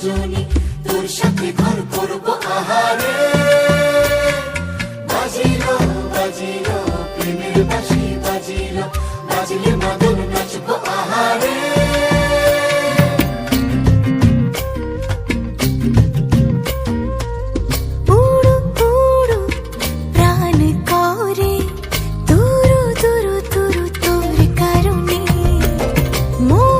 রজনী, তোর সাথে ঘর করব আহারে বাজিল বাজিল, প্রেমের বাসি বাজিল, বাজিলে মাদল নাচব আহারে Move!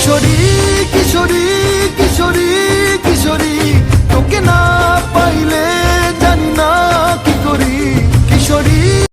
কিশোরী কিশোরী কিশোরী কিশোরী তোকে না